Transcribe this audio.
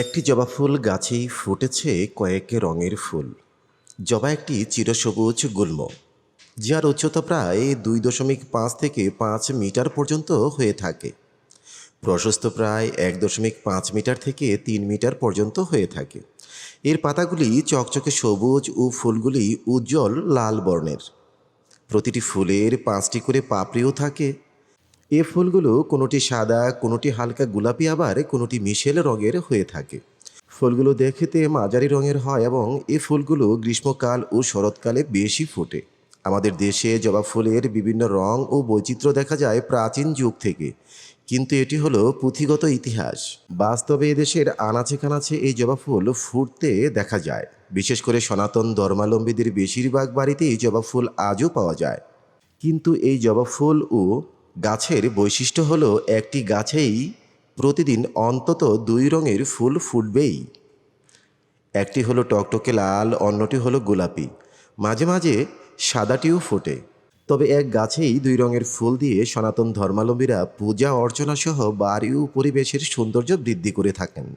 একটি জবা ফুল গাছেই ফুটেছে কয়েক রঙের ফুল। জবা একটি চিরসবুজ গুল্ম, যার উচ্চতা প্রায় দুই দশমিক পাঁচ থেকে পাঁচ মিটার পর্যন্ত হয়ে থাকে। প্রশস্ত প্রায় এক দশমিক পাঁচ মিটার থেকে তিন মিটার পর্যন্ত হয়ে থাকে। এর পাতাগুলি চকচকে সবুজ ও ফুলগুলি উজ্জ্বল লাল বর্ণের। প্রতিটি ফুলের পাঁচটি করে পাপড়িও থাকে। এ ফুলগুলো কোনোটি সাদা, কোনোটি হালকা গোলাপি, আবার কোনোটি মিশেল রঙের হয়ে থাকে। ফুলগুলো দেখতে মাঝারি রঙের হয় এবং এ ফুলগুলো গ্রীষ্মকাল ও শরৎকালে বেশি ফোটে। আমাদের দেশে জবা ফুলের বিভিন্ন রং ও বৈচিত্র্য দেখা যায় প্রাচীন যুগ থেকে। কিন্তু এটি হলো পুঁথিগত ইতিহাস। বাস্তবে এদেশের আনাচে কানাচে এই জবা ফুল ফুটতে দেখা যায়। বিশেষ করে সনাতন ধর্মাবলম্বীদের বেশিরভাগ বাড়িতেই জবা ফুল আজও পাওয়া যায়। কিন্তু এই জবা ফুল ও গাছের বৈশিষ্ট্য হলো একটি গাছেই প্রতিদিন অন্তত দুই রঙের ফুল ফুটবেই। একটি হলো টকটকে লাল, অন্যটি হলো গোলাপি। মাঝে মাঝে সাদাটিও ফোটে। তবে এক গাছেই দুই রঙের ফুল দিয়ে সনাতন ধর্মাবলম্বীরা পূজা অর্চনা সহ বাড়ি ও পরিবেশের সৌন্দর্য বৃদ্ধি করে থাকেন।